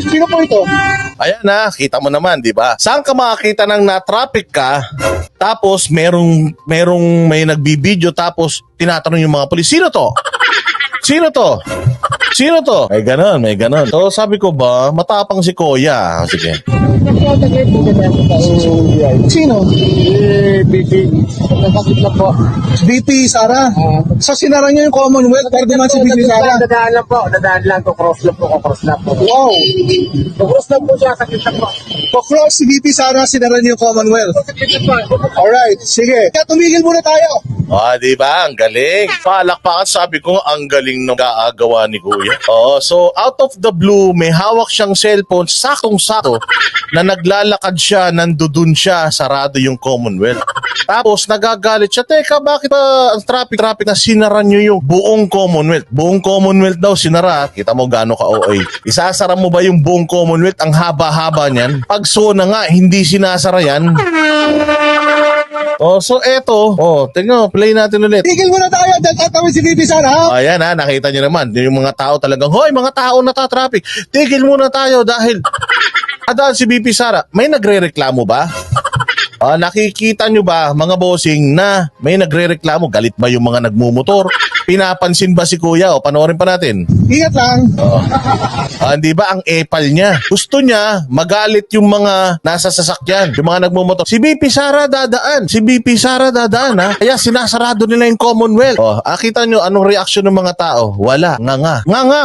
Sino po ito? Ayan na, kita mo naman, di ba? Saan ka makakita ng na-traffic ka, tapos merong, merong may nagbibideo, tapos tinatanong yung mga polis, sino to? Sino to? Sino to? May ganon, may ganon. So sabi ko ba, matapang si Kuya. Sige. Sino? Eh, BP. Nakakit na po. BP Sara. Sa sinara niyo yung Commonwealth, pero naman si BP Sara. Dadaan lang po. Dadaan lang. Kukross lang po. Kukross lang po. Wow. Kukross lang po siya. Sakit na po. Pa-cross si BP Sara, sinara niyo yung Commonwealth. Sakit na po. Alright, sige. Kaya tumigil muna tayo. Ah, di ba? Ang galing. Palakpakan sabi ko, ang galing ng gaagawa ni Kuya. Oo, so out of the blue, may hawak siyang cellphone, sakong-sako, na naglalakad siya, nandudun siya, sarado yung Commonwealth. Tapos nagagalit siya, teka, bakit ba ang traffic-traffic na sinara nyo yung buong Commonwealth? Buong Commonwealth daw sinara. Kita mo gaano ka OA. Isasara mo ba yung buong Commonwealth? Ang haba-haba niyan. Pag so na nga, hindi sinasara yan. Oh, so eto, oh, tingnan, play natin ulit. Tigil muna tayo dahil tatawid si BP Sara, ha? Ayan ha, nakita nyo naman, yung mga tao talagang, hoy, mga tao na traffic tigil muna tayo dahil, adaan si BP Sara, may nagre-reklamo ba? Ah, nakikita nyo ba, mga bossing, na may nagre-reklamo, galit ba yung mga nagmumotor? Pinapansin ba si kuya? O, panoorin pa natin. Ingat lang. Ah, di ba ang epal niya? Gusto niya magalit yung mga nasa sasakyan, yung mga nagmumotor. Si BP Sara dadaan. Si BP Sara dadaan ha. Kaya sinasarado nila yung Commonwealth. Oh, ah, kita nyo anong reaksyon ng mga tao? Wala. Nga nga. Nga nga.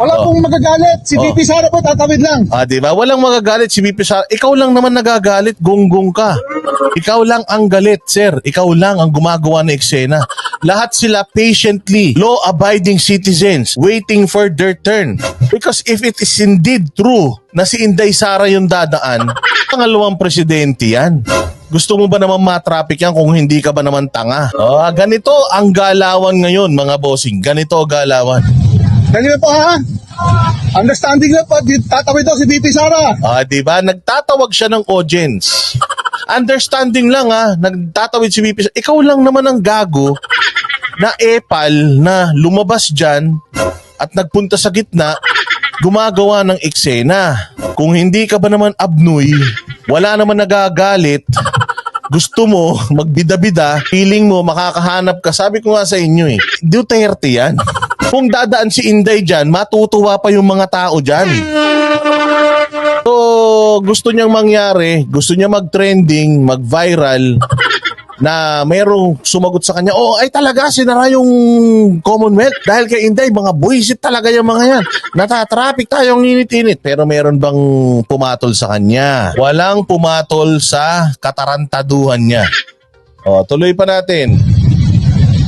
Wala Oh. pong magagalit. Si Oh. BP Sara po tatawid lang. Ah, di ba? Walang magagalit si BP Sara. Ikaw lang naman nagagalit, gunggong ka. Ikaw lang ang galit, sir. Ikaw lang ang gumagawa ng eksena. Lahat sila patiently, law-abiding citizens waiting for their turn. Because if it is indeed true na si Inday Sara yung dadaan, pangalawang presidente yan. Gusto mo ba naman matraffic yan kung hindi ka ba naman tanga? Ah, ganito ang galawan ngayon, mga bossing. Ganito galawan. Ganyan po, ha? Understanding na po, tatawid daw si BP Sara. Ah, 'di ba? Nagtatawag siya ng audience. Understanding lang ah, nagtatawid si VP. Ikaw lang naman ang gago na epal na lumabas diyan at nagpunta sa gitna gumagawa ng eksena. Kung hindi ka ba naman abnoy, wala naman nagagalit, gusto mo magbida-bida, feeling mo makakahanap ka. Sabi ko nga sa inyo eh, Duterte yan. Kung dadaan si Inday dyan, matutuwa pa yung mga tao dyan. So, gusto niyang mangyari, gusto niya mag-trending, mag-viral, na mayroong sumagot sa kanya, oh, ay talaga, sinara yung Commonwealth. Dahil kay Inday, mga buisit talaga yung mga yan. Natatraffic tayo ang init-init. Pero meron bang pumatol sa kanya? Walang pumatol sa katarantaduhan niya. Oh, tuloy pa natin.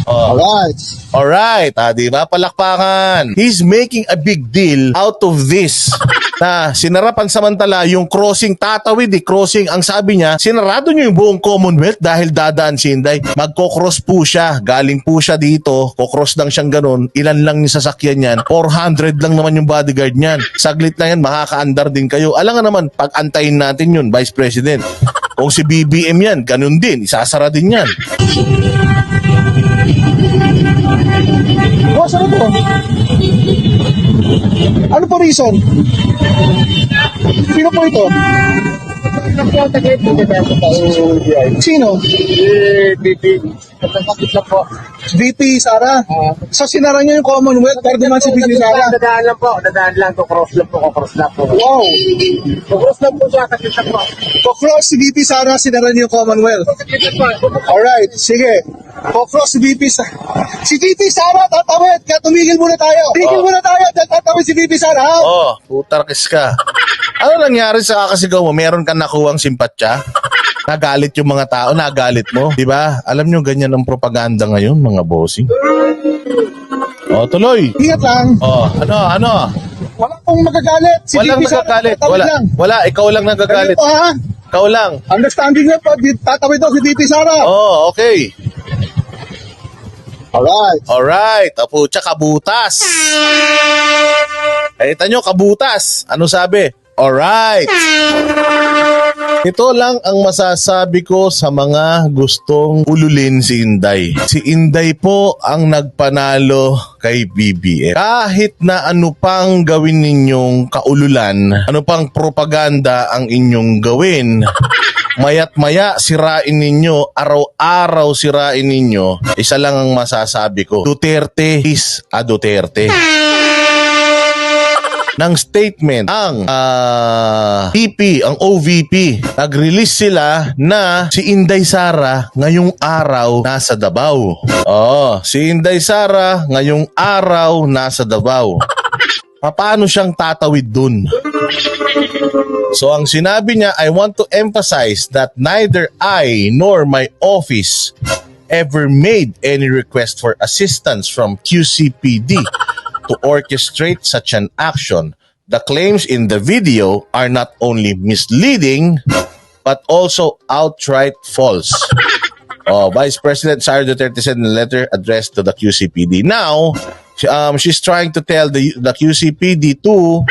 Oh. Alright. Alright, ah, di ba? Palakpakan. He's making a big deal out of this. Na sinarapan samantala yung crossing tatawid eh, crossing. Ang sabi niya, sinarado niyo yung buong Commonwealth dahil dadaan si Inday. Magkocross po siya. Galing po siya dito. Kokross lang siyang ganun. Ilan lang yung sasakyan niyan? 400 lang naman yung bodyguard niyan. Saglit lang yan, makaka-andar din kayo. Alam nga naman, pag-antayin natin yun, Vice President. Kung si BBM yan, ganun din. Isasara din yan. Ano po? Ano po reason? Sino po ito? Sino? Eh, BP. BP Sara. Sa sinara niyo yung Commonwealth, pero naman si BP Sara. Dadaan lang po. Dadaan lang. Kukross lang po. Kukross lang po. Wow. Kukross lang po siya. Sakit na po. Pa-cross si BP Sara, sinara niyo yung Commonwealth. Sakit na po. Sige. Pa-cross si Sara. Si BP Sara, tatawid. Kaya tumigil muna tayo. Tigil Oh. muna tayo dahil tatawid si BP Sara. ha? Oh, putarkis ka. Ano nangyari sa kakasigaw mo? Meron kang nakuwang simpatya? Nagalit yung mga tao, nagalit mo. Di ba? Alam nyo, ganyan ang propaganda ngayon, mga bossing. Oh, tuloy. Ingat lang. Oh, ano, ano? Wala pong magagalit. Si Walang Sara, nagagalit. tatawid Wala, lang. wala. Ikaw lang nagagalit. Ganyan po, ha? Ikaw lang. Understanding na po, tatawid daw si BP Sara. Oh, okay. Alright. Alright. Apo, tsaka kabutas. Eh, nyo, kabutas. Ano sabi? Alright. Ito lang ang masasabi ko sa mga gustong ululin si Inday. Si Inday po ang nagpanalo kay BBM. Kahit na ano pang gawin ninyong kaululan, ano pang propaganda ang inyong gawin, mayat maya sirain ninyo, araw-araw sirain ninyo, isa lang ang masasabi ko. Duterte is a Duterte ng statement ang ah, VP, ang OVP. Nag-release sila na si Inday Sara ngayong araw nasa Davao. Oh, si Inday Sara ngayong araw nasa Davao. Paano siyang tatawid dun? So ang sinabi niya, I want to emphasize that neither I nor my office ever made any request for assistance from QCPD to orchestrate such an action. The claims in the video are not only misleading but also outright false. Oh, Vice President Sara Duterte in a letter addressed to the QCPD. Now, um, she's trying to tell the the QCPD to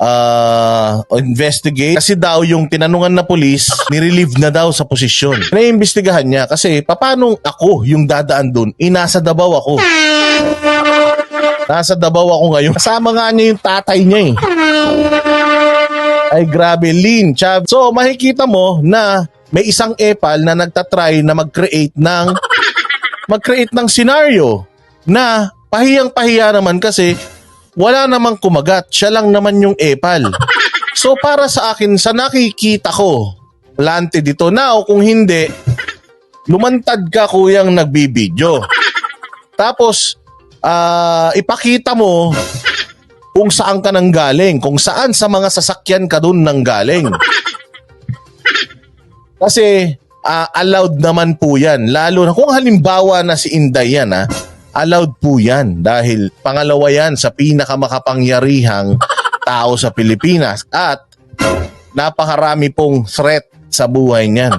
uh, investigate kasi daw yung tinanungan na pulis nirelieve na daw sa posisyon. Naiimbestigahan niya kasi paano ako yung dadaan dun? Inasa Davao ako. Nasa Davao ako ngayon. Kasama nga niya yung tatay niya eh. Ay grabe, Lin, Chav. So makikita mo na may isang epal na nagtatry na mag-create ng mag-create ng scenario na pahiyang-pahiya naman kasi wala namang kumagat. Siya lang naman yung epal. So para sa akin, sa nakikita ko, lante dito na o kung hindi, lumantad ka kuyang nagbibideo. Tapos, ah, ipakita mo kung saan ka nang galing, kung saan sa mga sasakyan ka dun nang galing. Kasi ah, allowed naman po yan. Lalo na kung halimbawa na si Inday yan, ah, allowed po yan. Dahil pangalawa yan sa pinakamakapangyarihang tao sa Pilipinas. At napakarami pong threat sa buhay niyan.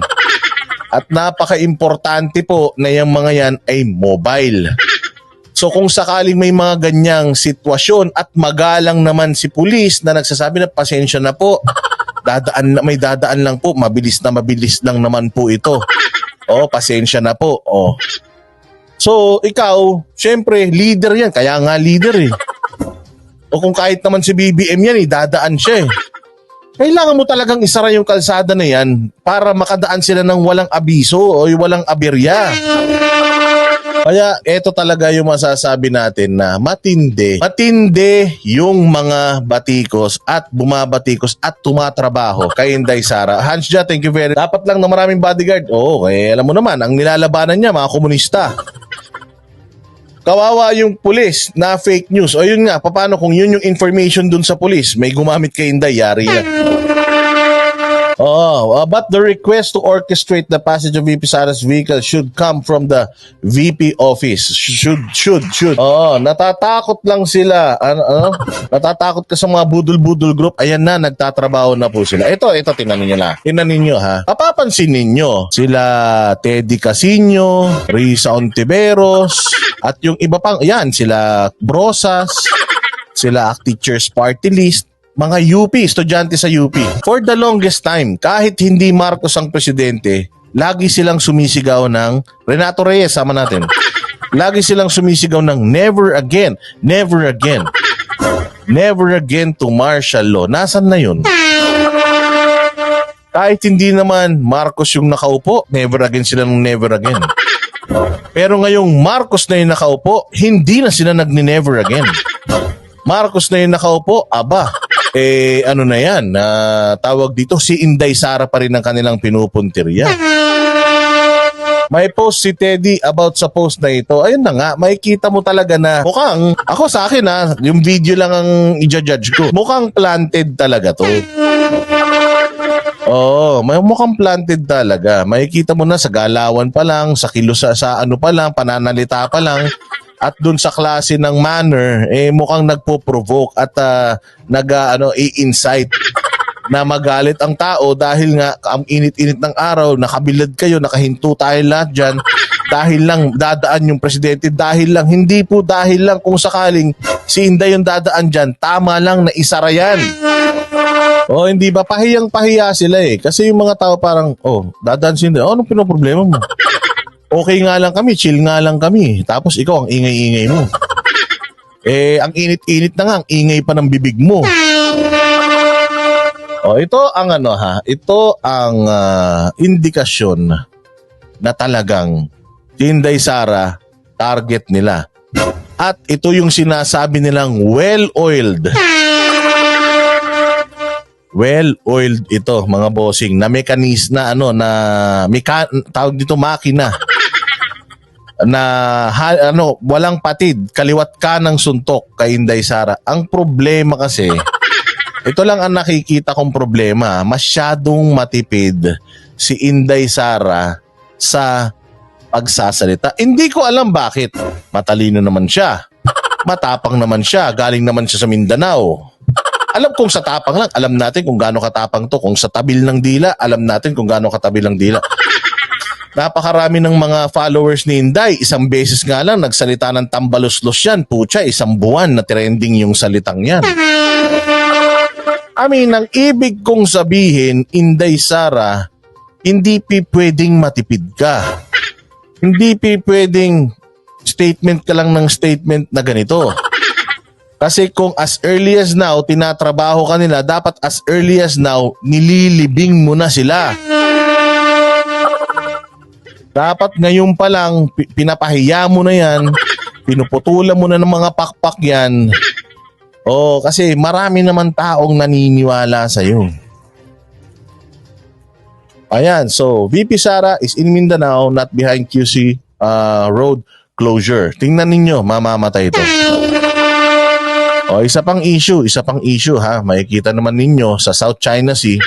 At napaka-importante po na yung mga yan ay mobile. So kung sakaling may mga ganyang sitwasyon at magalang naman si pulis na nagsasabi na pasensya na po, dadaan na, may dadaan lang po, mabilis na mabilis lang naman po ito. Oh, pasensya na po. Oh. So ikaw, syempre leader yan, kaya nga leader eh. O kung kahit naman si BBM yan, eh, dadaan siya eh. Kailangan mo talagang isara yung kalsada na yan para makadaan sila ng walang abiso o walang aberya. Kaya eto talaga yung masasabi natin na matindi. Matindi yung mga batikos at bumabatikos at tumatrabaho kay Inday Sara. Hans Ja, thank you very Dapat lang na maraming bodyguard. Oo, eh, alam mo naman, ang nilalabanan niya mga komunista. Kawawa yung pulis na fake news. O yun nga, paano kung yun yung information dun sa pulis? May gumamit kay Inday, yari yan. Oh, uh, but the request to orchestrate the passage of VP Sara's vehicle should come from the VP office. Should, should, should. Oh, natatakot lang sila. Ano, ano? Natatakot ka sa mga budol-budol group. Ayan na, nagtatrabaho na po sila. Ito, ito, tingnan ninyo lang. Tingnan ninyo ha. Papapansin ninyo, sila Teddy Casino, Risa Ontiveros, at yung iba pang, yan, sila Brosas, sila Teachers Party List, mga UP, estudyante sa UP. For the longest time, kahit hindi Marcos ang presidente, lagi silang sumisigaw ng Renato Reyes, sama natin. Lagi silang sumisigaw ng never again, never again. Never again to martial law. Nasaan na yun? Kahit hindi naman Marcos yung nakaupo, never again sila ng never again. Pero ngayong Marcos na yung nakaupo, hindi na sila nagni-never again. Marcos na yung nakaupo, aba, eh ano na yan, na tawag dito, si Inday Sara pa rin ang kanilang pinupuntirya. May post si Teddy about sa post na ito. Ayun na nga, makikita mo talaga na mukhang, ako sa akin ha, yung video lang ang i-judge ko. Mukhang planted talaga to. Oo, may mukhang planted talaga. Makikita mo na sa galawan pa lang, sa kilos sa, ano pa lang, pananalita pa lang. At dun sa klase ng manner, eh mukhang nagpo-provoke at ah, nag ah, ano, i-incite na magalit ang tao dahil nga ang init-init ng araw, nakabilad kayo, nakahinto tayo lahat dyan. Dahil lang dadaan yung presidente, dahil lang, hindi po dahil lang kung sakaling si Inday yung dadaan dyan, tama lang na isara yan. O hindi ba, pahiyang pahiya sila eh. Kasi yung mga tao parang, oh, dadaan si Inday, oh, anong pinoproblema mo? Okay nga lang kami, chill nga lang kami. Tapos ikaw ang ingay-ingay mo. Eh, ang init-init na nga, ang ingay pa ng bibig mo. O, ito ang ano ha, ito ang ah, indikasyon na talagang Tinday Sara target nila. At ito yung sinasabi nilang well-oiled. Well-oiled ito mga bossing na mekanis na ano na meka, tawag dito makina na ha, ano walang patid kaliwat ka ng suntok kay Inday Sara. Ang problema kasi ito lang ang nakikita kong problema. Masyadong matipid si Inday Sara sa pagsasalita. Hindi ko alam bakit. Matalino naman siya. Matapang naman siya. Galing naman siya sa Mindanao. Alam kong sa tapang lang, alam natin kung gaano katapang to. Kung sa tabil ng dila, alam natin kung gaano katabil ng dila. Napakarami ng mga followers ni Inday. Isang beses nga lang nagsalita ng tambaluslos yan. Pucha, isang buwan na trending yung salitang yan. I mean, ang ibig kong sabihin, Inday Sara, hindi pi pwedeng matipid ka. Hindi pi pwedeng statement ka lang ng statement na ganito. Kasi kung as early as now, tinatrabaho ka nila, dapat as early as now, nililibing mo na sila. Dapat ngayon pa lang, pi- pinapahiya mo na yan, pinuputulan mo na ng mga pakpak yan. Oh, kasi marami naman taong naniniwala sa iyo. Ayan, so VP Sara is in Mindanao, not behind QC uh, road closure. Tingnan ninyo, mamamatay ito. O, isa pang issue, isa pang issue ha. Makikita naman ninyo sa South China Sea.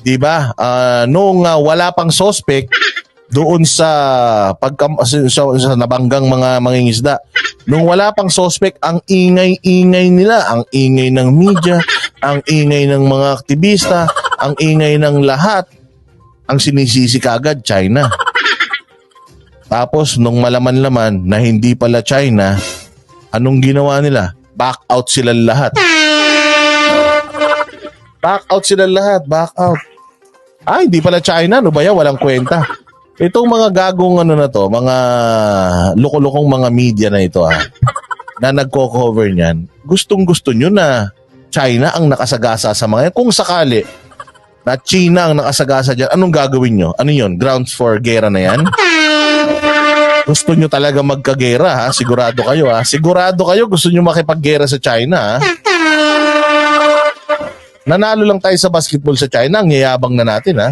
'Di ba? Ah, noong ah, wala pang suspect doon sa pagka sa, sa, sa nabanggang mga mangingisda. Nung wala pang suspect, ang ingay-ingay nila, ang ingay ng media, ang ingay ng mga aktivista, ang ingay ng lahat, ang sinisisi kaagad China. Tapos nung malaman-laman na hindi pala China, anong ginawa nila? Back out sila lahat. Back out sila lahat, back out. Ay, hindi pala China, no ba yan? Walang kwenta. Itong mga gagong ano na to, mga loko-lokong mga media na ito ah, na nagko-cover niyan, gustong gusto nyo na China ang nakasagasa sa mga yan. Kung sakali na China ang nakasagasa dyan, anong gagawin nyo? Ano yun? Grounds for gera na yan? Gusto nyo talaga magkagera ha? Sigurado kayo ha? Sigurado kayo gusto nyo makipaggera sa China ha? Nanalo lang tayo sa basketball sa China, ang yayabang na natin ha?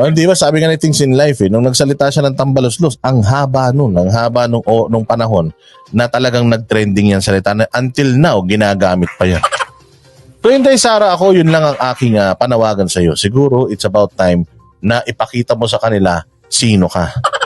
Oh, hindi ba sabi nga ni Things in Life eh, nung nagsalita siya ng tambaluslos, ang haba nun, ang haba nung, o, nung panahon na talagang nag-trending yan salita na until now, ginagamit pa yan. So Inday Sara, ako yun lang ang aking ah, panawagan sa iyo. Siguro it's about time na ipakita mo sa kanila sino ka.